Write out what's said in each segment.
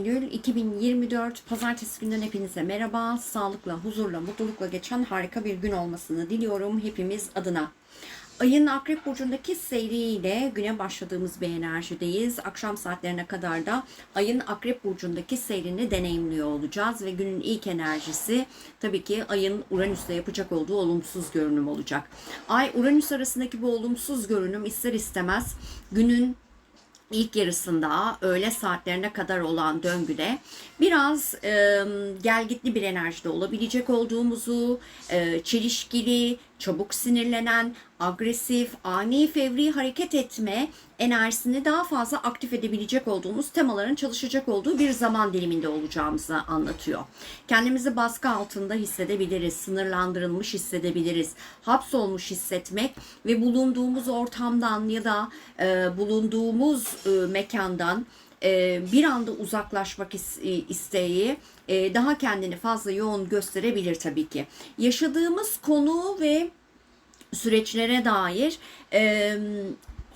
Eylül 2024 Pazartesi günden hepinize merhaba. Sağlıkla, huzurla, mutlulukla geçen harika bir gün olmasını diliyorum hepimiz adına. Ayın Akrep Burcu'ndaki seyriyle güne başladığımız bir enerjideyiz. Akşam saatlerine kadar da ayın Akrep Burcu'ndaki seyrini deneyimliyor olacağız. Ve günün ilk enerjisi tabii ki ayın Uranüs'te yapacak olduğu olumsuz görünüm olacak. Ay Uranüs arasındaki bu olumsuz görünüm ister istemez günün ilk yarısında öğle saatlerine kadar olan döngüde biraz e, gelgitli bir enerjide olabilecek olduğumuzu, e, çelişkili, çabuk sinirlenen, agresif, ani fevri hareket etme enerjisini daha fazla aktif edebilecek olduğumuz temaların çalışacak olduğu bir zaman diliminde olacağımızı anlatıyor. Kendimizi baskı altında hissedebiliriz, sınırlandırılmış hissedebiliriz, hapsolmuş hissetmek ve bulunduğumuz ortamdan ya da e, bulunduğumuz e, mekandan e, bir anda uzaklaşmak e, isteği e, daha kendini fazla yoğun gösterebilir tabii ki. Yaşadığımız konu ve süreçlere dair e,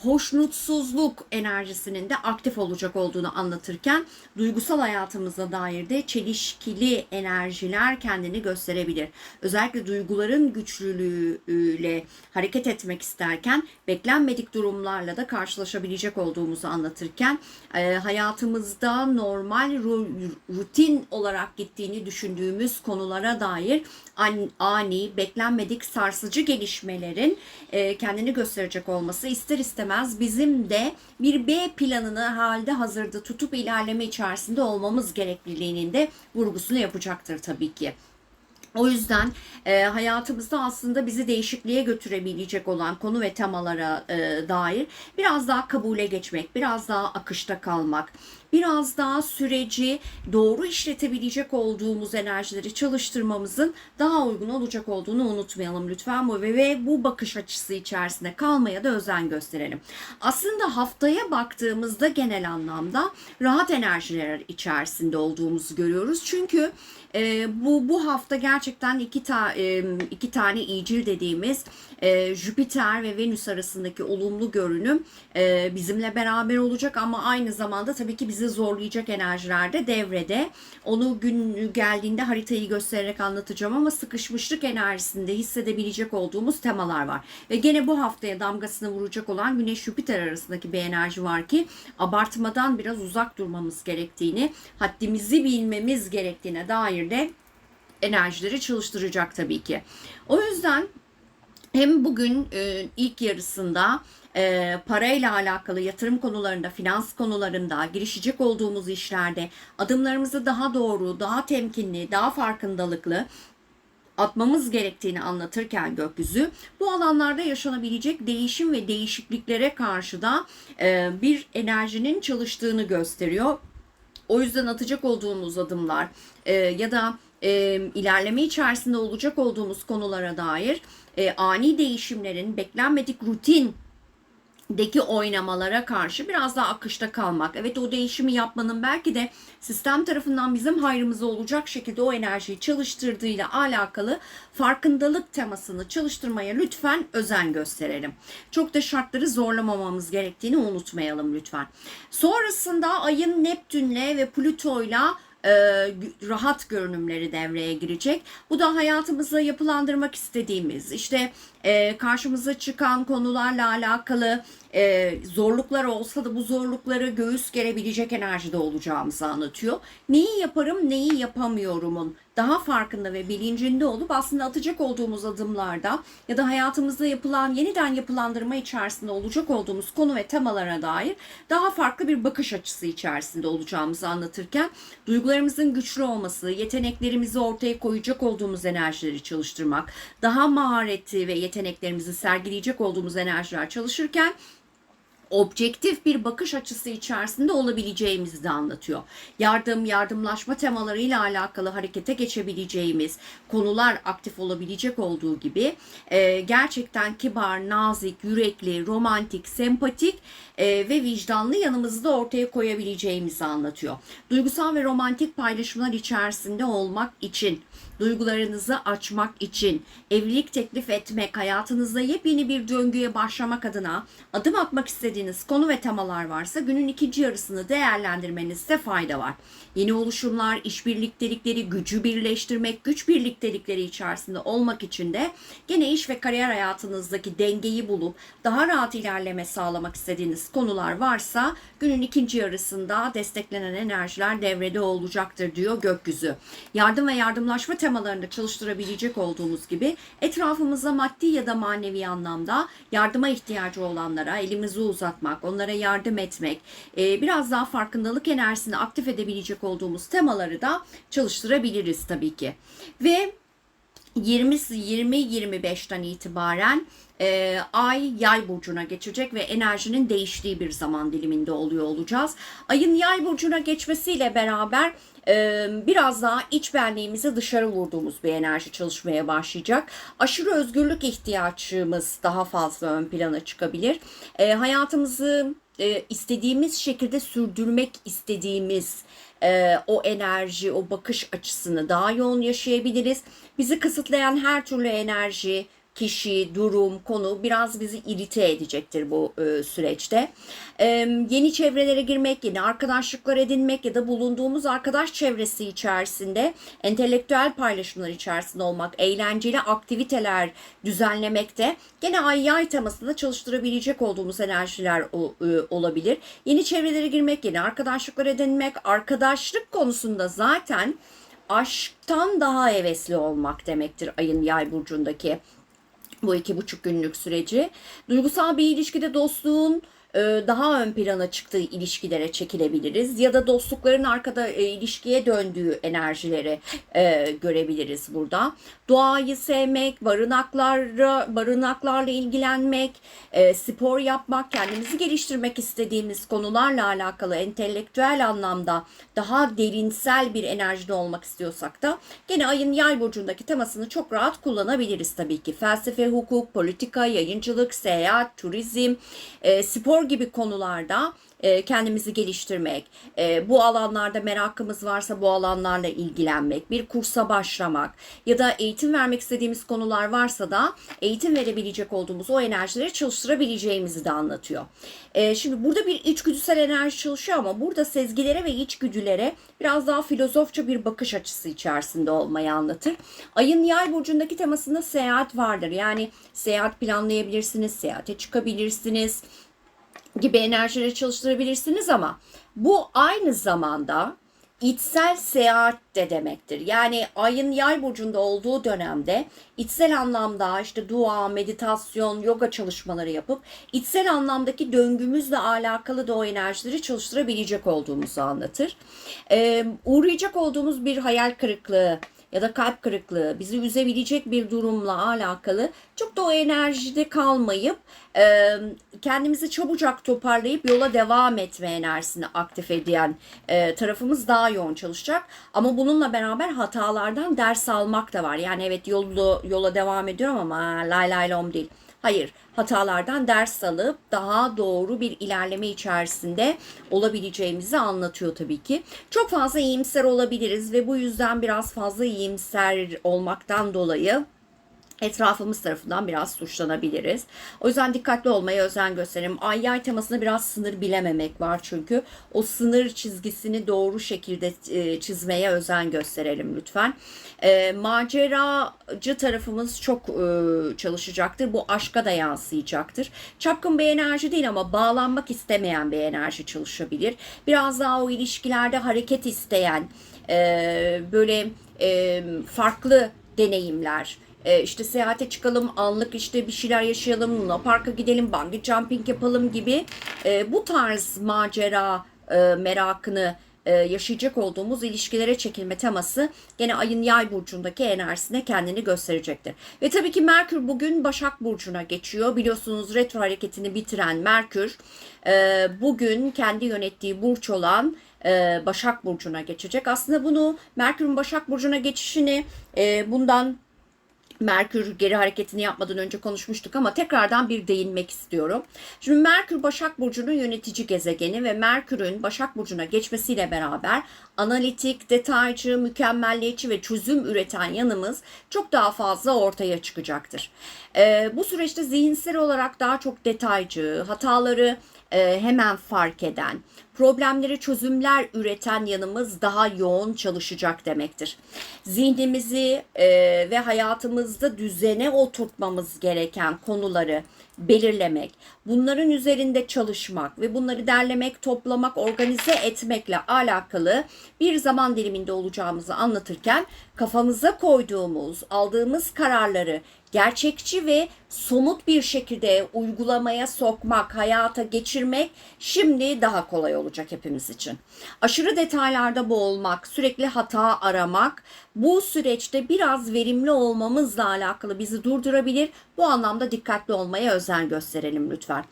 hoşnutsuzluk enerjisinin de aktif olacak olduğunu anlatırken duygusal hayatımıza dair de çelişkili enerjiler kendini gösterebilir. Özellikle duyguların güçlülüğüyle hareket etmek isterken beklenmedik durumlarla da karşılaşabilecek olduğumuzu anlatırken e, hayatımızda normal ru- rutin olarak gittiğini düşündüğümüz konulara dair an- ani, beklenmedik sarsıcı gelişmelerin e, kendini gösterecek olması ister istemez bizim de bir B planını halde hazırda tutup ilerleme içerisinde olmamız gerekliliğinin de vurgusunu yapacaktır tabii ki. O yüzden e, hayatımızda aslında bizi değişikliğe götürebilecek olan konu ve temalara e, dair biraz daha kabule geçmek, biraz daha akışta kalmak, biraz daha süreci doğru işletebilecek olduğumuz enerjileri çalıştırmamızın daha uygun olacak olduğunu unutmayalım lütfen bu ve, ve bu bakış açısı içerisinde kalmaya da özen gösterelim. Aslında haftaya baktığımızda genel anlamda rahat enerjiler içerisinde olduğumuzu görüyoruz. Çünkü e, bu bu hafta gerçekten iki ta e, iki tane iyicil dediğimiz e, Jüpiter ve Venüs arasındaki olumlu görünüm e, bizimle beraber olacak ama aynı zamanda tabii ki bizi zorlayacak enerjiler de devrede. Onu gün geldiğinde haritayı göstererek anlatacağım ama sıkışmışlık enerjisinde hissedebilecek olduğumuz temalar var. Ve gene bu haftaya damgasını vuracak olan Güneş Jüpiter arasındaki bir enerji var ki abartmadan biraz uzak durmamız gerektiğini, haddimizi bilmemiz gerektiğine dair de enerjileri çalıştıracak tabii ki. O yüzden hem bugün e, ilk yarısında e, parayla alakalı yatırım konularında, finans konularında, girişecek olduğumuz işlerde adımlarımızı daha doğru, daha temkinli, daha farkındalıklı atmamız gerektiğini anlatırken gökyüzü bu alanlarda yaşanabilecek değişim ve değişikliklere karşı da e, bir enerjinin çalıştığını gösteriyor. O yüzden atacak olduğumuz adımlar e, ya da e, ilerleme içerisinde olacak olduğumuz konulara dair e, ani değişimlerin beklenmedik rutin deki oynamalara karşı biraz daha akışta kalmak. Evet o değişimi yapmanın belki de sistem tarafından bizim hayrımıza olacak şekilde o enerjiyi çalıştırdığıyla alakalı farkındalık temasını çalıştırmaya lütfen özen gösterelim. Çok da şartları zorlamamamız gerektiğini unutmayalım lütfen. Sonrasında ayın Neptünle ve Plüto'yla e, rahat görünümleri devreye girecek. Bu da hayatımızda yapılandırmak istediğimiz işte e, karşımıza çıkan konularla alakalı e, zorluklar olsa da bu zorlukları göğüs gerebilecek enerjide olacağımızı anlatıyor. Neyi yaparım neyi yapamıyorumun daha farkında ve bilincinde olup aslında atacak olduğumuz adımlarda ya da hayatımızda yapılan yeniden yapılandırma içerisinde olacak olduğumuz konu ve temalara dair daha farklı bir bakış açısı içerisinde olacağımızı anlatırken duygularımızın güçlü olması, yeteneklerimizi ortaya koyacak olduğumuz enerjileri çalıştırmak, daha mahareti ve yeteneklerimizi sergileyecek olduğumuz enerjiler çalışırken objektif bir bakış açısı içerisinde olabileceğimizi de anlatıyor. Yardım, yardımlaşma temalarıyla alakalı harekete geçebileceğimiz konular aktif olabilecek olduğu gibi e, gerçekten kibar, nazik, yürekli, romantik, sempatik e, ve vicdanlı yanımızı da ortaya koyabileceğimizi anlatıyor. Duygusal ve romantik paylaşımlar içerisinde olmak için, duygularınızı açmak için, evlilik teklif etmek, hayatınızda yepyeni bir döngüye başlamak adına adım atmak istediğiniz konu ve temalar varsa günün ikinci yarısını değerlendirmenizde fayda var. Yeni oluşumlar, iş birliktelikleri, gücü birleştirmek, güç birliktelikleri içerisinde olmak için de gene iş ve kariyer hayatınızdaki dengeyi bulup daha rahat ilerleme sağlamak istediğiniz konular varsa günün ikinci yarısında desteklenen enerjiler devrede olacaktır diyor gökyüzü. Yardım ve yardımlaşma temalarında çalıştırabilecek olduğumuz gibi etrafımızda maddi ya da manevi anlamda yardıma ihtiyacı olanlara elimizi uzatmak, onlara yardım etmek, e, biraz daha farkındalık enerjisini aktif edebilecek olduğumuz temaları da çalıştırabiliriz tabii ki. Ve 20 20-25'ten itibaren e, ay yay burcuna geçecek ve enerjinin değiştiği bir zaman diliminde oluyor olacağız. Ayın yay burcuna geçmesiyle beraber biraz daha iç benliğimizi dışarı vurduğumuz bir enerji çalışmaya başlayacak. Aşırı özgürlük ihtiyacımız daha fazla ön plana çıkabilir. Hayatımızı istediğimiz şekilde sürdürmek istediğimiz o enerji, o bakış açısını daha yoğun yaşayabiliriz. Bizi kısıtlayan her türlü enerji, kişi, durum, konu biraz bizi irite edecektir bu e, süreçte. E, yeni çevrelere girmek, yeni arkadaşlıklar edinmek ya da bulunduğumuz arkadaş çevresi içerisinde entelektüel paylaşımlar içerisinde olmak, eğlenceli aktiviteler düzenlemekte gene ay yay temasında çalıştırabilecek olduğumuz enerjiler o, e, olabilir. Yeni çevrelere girmek, yeni arkadaşlıklar edinmek, arkadaşlık konusunda zaten aşktan daha hevesli olmak demektir ayın yay burcundaki bu iki buçuk günlük süreci. Duygusal bir ilişkide dostluğun daha ön plana çıktığı ilişkilere çekilebiliriz ya da dostlukların arkada e, ilişkiye döndüğü enerjileri e, görebiliriz burada. Doğayı sevmek, barınaklarla barınaklarla ilgilenmek, e, spor yapmak, kendimizi geliştirmek istediğimiz konularla alakalı entelektüel anlamda daha derinsel bir enerjide olmak istiyorsak da gene ayın yay burcundaki temasını çok rahat kullanabiliriz tabii ki. Felsefe, hukuk, politika, yayıncılık, seyahat, turizm, e, gibi konularda e, kendimizi geliştirmek, e, bu alanlarda merakımız varsa bu alanlarla ilgilenmek, bir kursa başlamak ya da eğitim vermek istediğimiz konular varsa da eğitim verebilecek olduğumuz o enerjileri çalıştırabileceğimizi de anlatıyor. E, şimdi burada bir içgüdüsel enerji çalışıyor ama burada sezgilere ve içgüdülere biraz daha filozofça bir bakış açısı içerisinde olmayı anlatır. Ayın yay burcundaki temasında seyahat vardır. Yani seyahat planlayabilirsiniz, seyahate çıkabilirsiniz gibi enerjileri çalıştırabilirsiniz ama bu aynı zamanda içsel seyahat de demektir. Yani ayın yay burcunda olduğu dönemde içsel anlamda işte dua, meditasyon, yoga çalışmaları yapıp içsel anlamdaki döngümüzle alakalı da o enerjileri çalıştırabilecek olduğumuzu anlatır. Ee, uğrayacak olduğumuz bir hayal kırıklığı, ya da kalp kırıklığı, bizi üzebilecek bir durumla alakalı çok da o enerjide kalmayıp e, kendimizi çabucak toparlayıp yola devam etme enerjisini aktif eden e, tarafımız daha yoğun çalışacak. Ama bununla beraber hatalardan ders almak da var. Yani evet yolu, yola devam ediyorum ama lay lay lom değil. Hayır, hatalardan ders alıp daha doğru bir ilerleme içerisinde olabileceğimizi anlatıyor tabii ki. Çok fazla iyimser olabiliriz ve bu yüzden biraz fazla iyimser olmaktan dolayı etrafımız tarafından biraz suçlanabiliriz. O yüzden dikkatli olmaya özen gösterelim. Ay yay temasında biraz sınır bilememek var çünkü. O sınır çizgisini doğru şekilde e, çizmeye özen gösterelim lütfen. E, maceracı tarafımız çok e, çalışacaktır. Bu aşka da yansıyacaktır. Çapkın bir enerji değil ama bağlanmak istemeyen bir enerji çalışabilir. Biraz daha o ilişkilerde hareket isteyen, e, böyle e, farklı deneyimler, e, işte seyahate çıkalım, anlık işte bir şeyler yaşayalım, Park'a gidelim, bungee jumping yapalım gibi e, bu tarz macera e, merakını e, yaşayacak olduğumuz ilişkilere çekilme teması gene ayın yay burcundaki enerjisine kendini gösterecektir. Ve tabii ki Merkür bugün Başak Burcu'na geçiyor. Biliyorsunuz retro hareketini bitiren Merkür bugün kendi yönettiği burç olan Başak Burcu'na geçecek. Aslında bunu Merkür'ün Başak Burcu'na geçişini bundan Merkür geri hareketini yapmadan önce konuşmuştuk ama tekrardan bir değinmek istiyorum. Şimdi Merkür Başak Burcu'nun yönetici gezegeni ve Merkür'ün Başak Burcu'na geçmesiyle beraber analitik, detaycı, mükemmelliyetçi ve çözüm üreten yanımız çok daha fazla ortaya çıkacaktır. Ee, bu süreçte zihinsel olarak daha çok detaycı, hataları e, hemen fark eden, problemleri çözümler üreten yanımız daha yoğun çalışacak demektir. Zihnimizi e, ve hayatımızda düzene oturtmamız gereken konuları belirlemek, bunların üzerinde çalışmak ve bunları derlemek, toplamak, organize etmekle alakalı bir zaman diliminde olacağımızı anlatırken kafamıza koyduğumuz, aldığımız kararları gerçekçi ve somut bir şekilde uygulamaya sokmak, hayata geçirmek şimdi daha kolay olacak hepimiz için. Aşırı detaylarda boğulmak, sürekli hata aramak bu süreçte biraz verimli olmamızla alakalı bizi durdurabilir. Bu anlamda dikkatli olmaya özen gösterelim lütfen.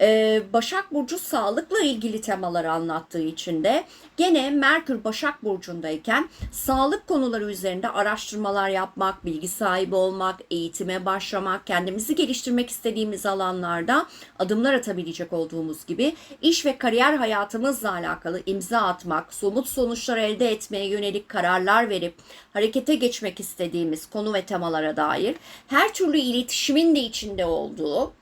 Ee, Başak Burcu sağlıkla ilgili temaları anlattığı için de gene Merkür Başak Burcu'ndayken sağlık konuları üzerinde araştırmalar yapmak, bilgi sahibi olmak, eğitime başlamak, kendimizi geliştirmek istediğimiz alanlarda adımlar atabilecek olduğumuz gibi iş ve kariyer hayatımızla alakalı imza atmak, somut sonuçlar elde etmeye yönelik kararlar verip harekete geçmek istediğimiz konu ve temalara dair her türlü iletişimin de içinde olduğu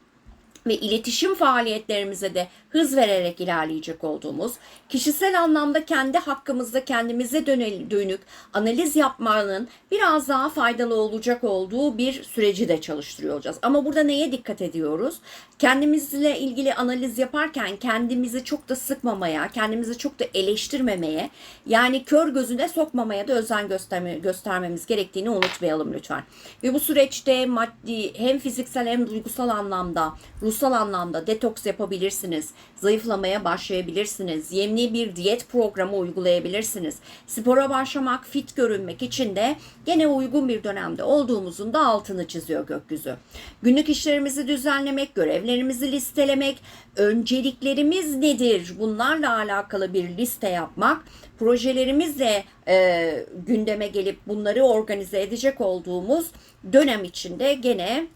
ve iletişim faaliyetlerimize de hız vererek ilerleyecek olduğumuz, kişisel anlamda kendi hakkımızda kendimize dönük analiz yapmanın biraz daha faydalı olacak olduğu bir süreci de çalıştırıyor olacağız. Ama burada neye dikkat ediyoruz? Kendimizle ilgili analiz yaparken kendimizi çok da sıkmamaya, kendimizi çok da eleştirmemeye, yani kör gözüne sokmamaya da özen gösterme, göstermemiz gerektiğini unutmayalım lütfen. Ve bu süreçte maddi hem fiziksel hem duygusal anlamda, ruhsal anlamda detoks yapabilirsiniz zayıflamaya başlayabilirsiniz. Yemli bir diyet programı uygulayabilirsiniz. Spora başlamak, fit görünmek için de gene uygun bir dönemde olduğumuzun da altını çiziyor gökyüzü. Günlük işlerimizi düzenlemek, görevlerimizi listelemek, önceliklerimiz nedir? Bunlarla alakalı bir liste yapmak, projelerimizle e, gündeme gelip bunları organize edecek olduğumuz dönem içinde gene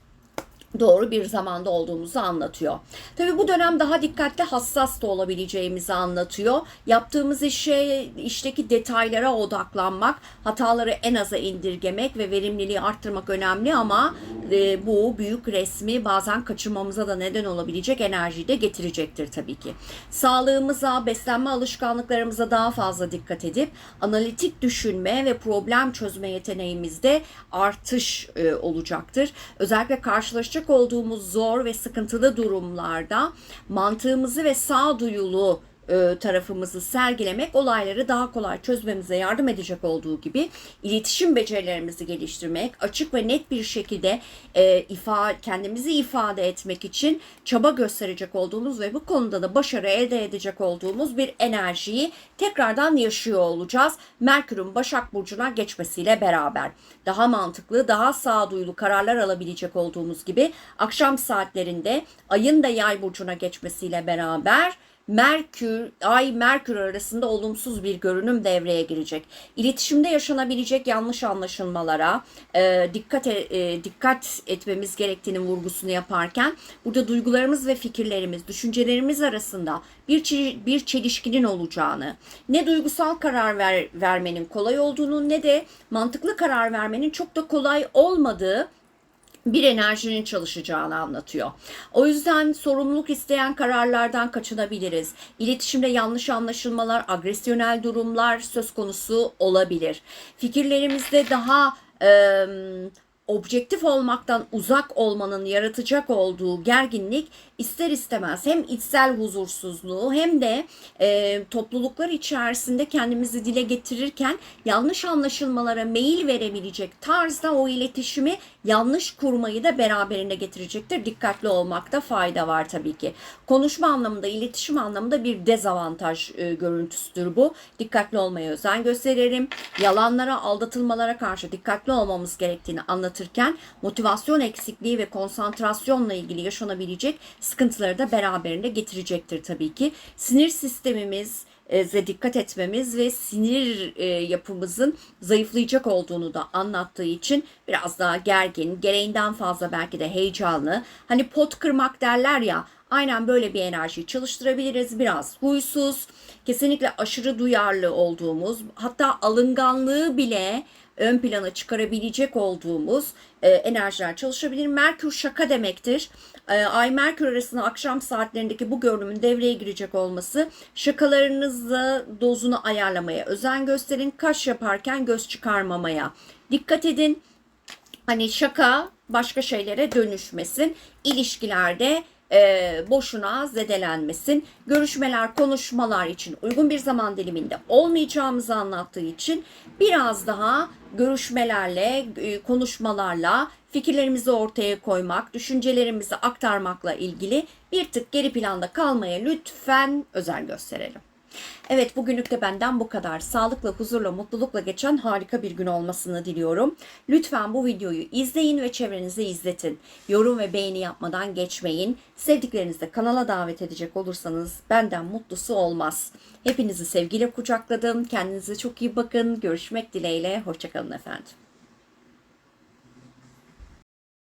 doğru bir zamanda olduğumuzu anlatıyor. Tabii bu dönem daha dikkatli hassas da olabileceğimizi anlatıyor. Yaptığımız işe, işteki detaylara odaklanmak, hataları en aza indirgemek ve verimliliği arttırmak önemli ama e, bu büyük resmi bazen kaçırmamıza da neden olabilecek enerjiyi de getirecektir tabii ki. Sağlığımıza, beslenme alışkanlıklarımıza daha fazla dikkat edip analitik düşünme ve problem çözme yeteneğimizde artış e, olacaktır. Özellikle karşılaşacak olduğumuz zor ve sıkıntılı durumlarda mantığımızı ve sağduyulu e, tarafımızı sergilemek olayları daha kolay çözmemize yardım edecek olduğu gibi iletişim becerilerimizi geliştirmek, açık ve net bir şekilde e, ifade, kendimizi ifade etmek için çaba gösterecek olduğumuz ve bu konuda da başarı elde edecek olduğumuz bir enerjiyi tekrardan yaşıyor olacağız. Merkür'ün Başak Burcu'na geçmesiyle beraber. Daha mantıklı, daha sağduyulu kararlar alabilecek olduğumuz gibi akşam saatlerinde ayın da Yay Burcu'na geçmesiyle beraber Merkür, Ay Merkür arasında olumsuz bir görünüm devreye girecek. İletişimde yaşanabilecek yanlış anlaşılmalara e, dikkat e, e, dikkat etmemiz gerektiğinin vurgusunu yaparken burada duygularımız ve fikirlerimiz, düşüncelerimiz arasında bir bir çelişkinin olacağını, ne duygusal karar ver, vermenin kolay olduğunu ne de mantıklı karar vermenin çok da kolay olmadığı bir enerjinin çalışacağını anlatıyor. O yüzden sorumluluk isteyen kararlardan kaçınabiliriz. İletişimde yanlış anlaşılmalar, agresyonel durumlar söz konusu olabilir. Fikirlerimizde daha e, objektif olmaktan uzak olmanın yaratacak olduğu gerginlik ister istemez hem içsel huzursuzluğu hem de e, topluluklar içerisinde kendimizi dile getirirken yanlış anlaşılmalara meyil verebilecek tarzda o iletişimi yanlış kurmayı da beraberinde getirecektir. Dikkatli olmakta fayda var tabii ki. Konuşma anlamında, iletişim anlamında bir dezavantaj e, görüntüsüdür bu. Dikkatli olmaya özen gösterelim. Yalanlara, aldatılmalara karşı dikkatli olmamız gerektiğini anlatırken motivasyon eksikliği ve konsantrasyonla ilgili yaşanabilecek sıkıntıları da beraberinde getirecektir tabii ki. Sinir sistemimiz, e, dikkat etmemiz ve sinir e, yapımızın zayıflayacak olduğunu da anlattığı için biraz daha gergin, gereğinden fazla belki de heyecanlı. Hani pot kırmak derler ya aynen böyle bir enerjiyi çalıştırabiliriz. Biraz huysuz, kesinlikle aşırı duyarlı olduğumuz hatta alınganlığı bile ön plana çıkarabilecek olduğumuz e, enerjiler çalışabilir. Merkür şaka demektir. E, Ay Merkür arasında akşam saatlerindeki bu görünümün devreye girecek olması şakalarınızla dozunu ayarlamaya özen gösterin. Kaş yaparken göz çıkarmamaya dikkat edin. Hani şaka başka şeylere dönüşmesin. İlişkilerde e, boşuna zedelenmesin. Görüşmeler, konuşmalar için uygun bir zaman diliminde olmayacağımızı anlattığı için biraz daha görüşmelerle, e, konuşmalarla fikirlerimizi ortaya koymak, düşüncelerimizi aktarmakla ilgili bir tık geri planda kalmaya lütfen özen gösterelim. Evet bugünlük de benden bu kadar. Sağlıkla, huzurla, mutlulukla geçen harika bir gün olmasını diliyorum. Lütfen bu videoyu izleyin ve çevrenize izletin. Yorum ve beğeni yapmadan geçmeyin. Sevdiklerinizi de kanala davet edecek olursanız benden mutlusu olmaz. Hepinizi sevgiyle kucakladım. Kendinize çok iyi bakın. Görüşmek dileğiyle. Hoşçakalın efendim.